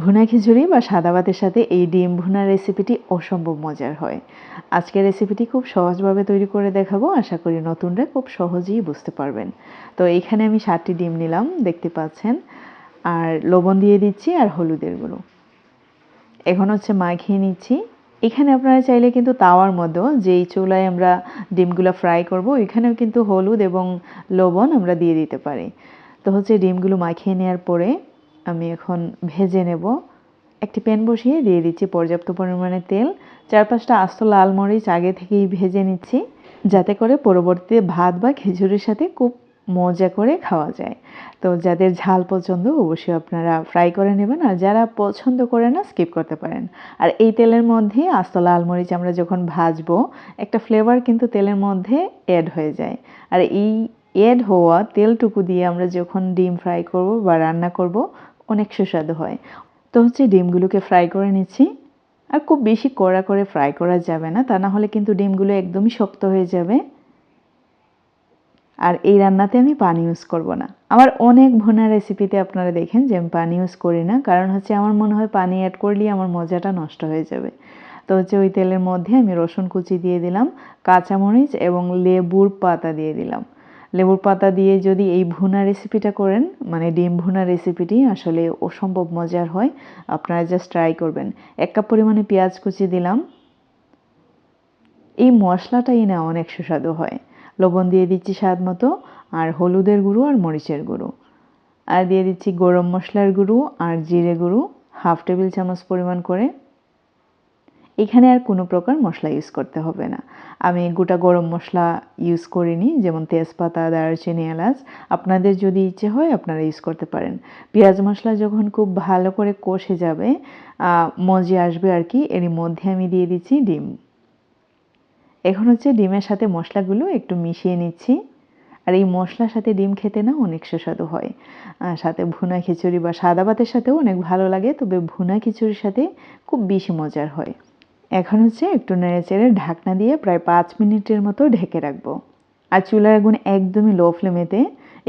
ভুনা খিচুড়ি বা সাদা ভাতের সাথে এই ডিম ভুনা রেসিপিটি অসম্ভব মজার হয়। আজকের রেসিপিটি খুব সহজভাবে তৈরি করে দেখাবো, আশা করি নতুনরা খুব সহজেই বুঝতে পারবেন। তো এখানে আমি সাতটি ডিম নিলাম, দেখতে পাচ্ছেন। আর লবণ দিয়ে দিচ্ছি আর হলুদের গুঁড়ো। এখন হচ্ছে মাখিয়ে নিচ্ছি। এখানে আপনারা চাইলে কিন্তু তাওয়ার মতো যেই চুলায় আমরা ডিমগুলো ফ্রাই করব, এখানেও কিন্তু হলুদ এবং লবণ আমরা দিয়ে দিতে পারি। তো হচ্ছে ডিমগুলো মাখিয়ে নেওয়ার পরে আমি এখন ভেজে নেব। একটি প্যান বসিয়ে দিয়ে দিচ্ছি পর্যাপ্ত পরিমাণে তেল। চার পাঁচটা আস্ত লাল মরিচ আগে থেকেই ভেজে নিচ্ছি, যাতে করে পরবর্তীতে ভাত বা খিচুড়ির সাথে খুব মজা করে খাওয়া যায়। তো যাদের ঝাল পছন্দ, অবশ্যই আপনারা ফ্রাই করে নেবেন, আর যারা পছন্দ করে না স্কিপ করতে পারেন। আর এই তেলের মধ্যে আস্ত লাল মরিচ আমরা যখন ভাজবো, একটা ফ্লেভার কিন্তু তেলের মধ্যে অ্যাড হয়ে যায়। আর এই অ্যাড হওয়া তেলটুকু দিয়ে আমরা যখন ডিম ফ্রাই করব বা রান্না করব অনেক সুস্বাদু হয়। তো হচ্ছে ডিমগুলোকে ফ্রাই করে নিচ্ছি। আর খুব বেশি কড়া করে ফ্রাই করা যাবে না, তা না হলে কিন্তু ডিমগুলো একদমই শক্ত হয়ে যাবে। আর এই রান্নাতে আমি পানি ইউজ করব না। আমার অনেক ভোনা রেসিপিতে আপনারা দেখেন যে আমি পানি ইউজ করি না, কারণ হচ্ছে আমার মনে হয় পানি অ্যাড করলেই আমার মজাটা নষ্ট হয়ে যাবে। তো হচ্ছে ওই তেলের মধ্যে আমি রসুন কুচি দিয়ে দিলাম, কাঁচামরিচ এবং লেবুর পাতা দিয়ে দিলাম। লেবুর পাতা দিয়ে যদি এই ভুনা রেসিপিটা করেন মানে ডিম ভুনা রেসিপিটি আসলে অসম্ভব মজার হয়। আপনারা জাস্ট ট্রাই করবেন। এক কাপ পরিমাণে পেঁয়াজ কুচি দিলাম। এই মশলাটাই না অনেক সুস্বাদু হয়। লবণ দিয়ে দিচ্ছি স্বাদ মতো, আর হলুদের গুঁড়ো আর মরিচের গুঁড়ো। আর দিয়ে দিচ্ছি গরম মশলার গুঁড়ো আর জিরে গুঁড়ো, হাফ টেবিল চামচ পরিমাণ করে। এখানে আর কোনো প্রকার মশলা ইউজ করতে হবে না। আমি গোটা গরম মশলা ইউজ করিনি, যেমন তেজপাতা, দারচিনি, এলাচ। আপনাদের যদি ইচ্ছে হয়, আপনারা ইউজ করতে পারেন। পেঁয়াজ মশলা যখন খুব ভালো করে কষে যাবে মজে আসবে আর কি এর মধ্যে আমি দিয়ে দিচ্ছি ডিম। এখন হচ্ছে ডিমের সাথে মশলাগুলো একটু মিশিয়ে নিচ্ছি। আর এই মশলার সাথে ডিম খেতে না অনেক সুস্বাদু হয়। সাথে ভুনা খিচুড়ি বা সাদা ভাতের সাথেও অনেক ভালো লাগে, তবে ভুনা খিচুড়ির সাথে খুব বেশি মজার হয়। এখন হচ্ছে একটু নেড়ে চেড়ে ঢাকনা দিয়ে প্রায় পাঁচ মিনিটের মতো ঢেকে রাখব। আর চুলার আগুন একদমই লো ফ্লেমেতে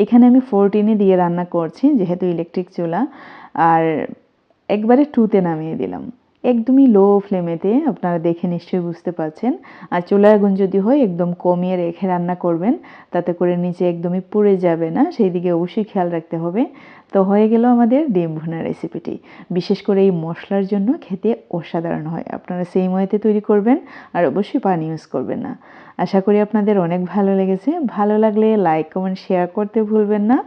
এখানে আমি ফোরটিনে দিয়ে রান্না করছি, যেহেতু ইলেকট্রিক চুলা। আর একবারে টুতে নামিয়ে দিলাম। একদমই লো ফ্লেমেতে আপনারা দেখে নিশ্চয়ই বুঝতে পারছেন। আর চুলার আগুন যদি হয়, একদম কমিয়ে রেখে রান্না করবেন, তাতে করে নিচে একদমই পুড়ে যাবে না, সেই দিকে অবশ্যই খেয়াল রাখতে হবে। তো হয়ে গেল আমাদের ডিম ভুনা রেসিপিটি বিশেষ করে এই মশলার জন্য খেতে অসাধারণ হয়। আপনারা সেই ময়েতে তৈরি করবেন, আর অবশ্যই পানি ইউজ করবেন না। আশা করি আপনাদের অনেক ভালো লেগেছে। ভালো লাগলে লাইক কমেন্ট শেয়ার করতে ভুলবেন না।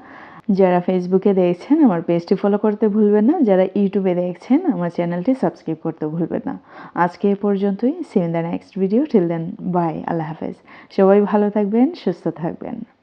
যারা ফেসবুকে দেখছেন, আমার পেজটি ফলো করতে ভুলবেন না। যারা ইউটিউবে দেখছেন, আমার চ্যানেলটি সাবস্ক্রাইব করতে ভুলবেন না। আজকে এ পর্যন্তই। See the next video till then bye আল্লাহ হাফেজ। সবাই ভালো থাকবেন, সুস্থ থাকবেন।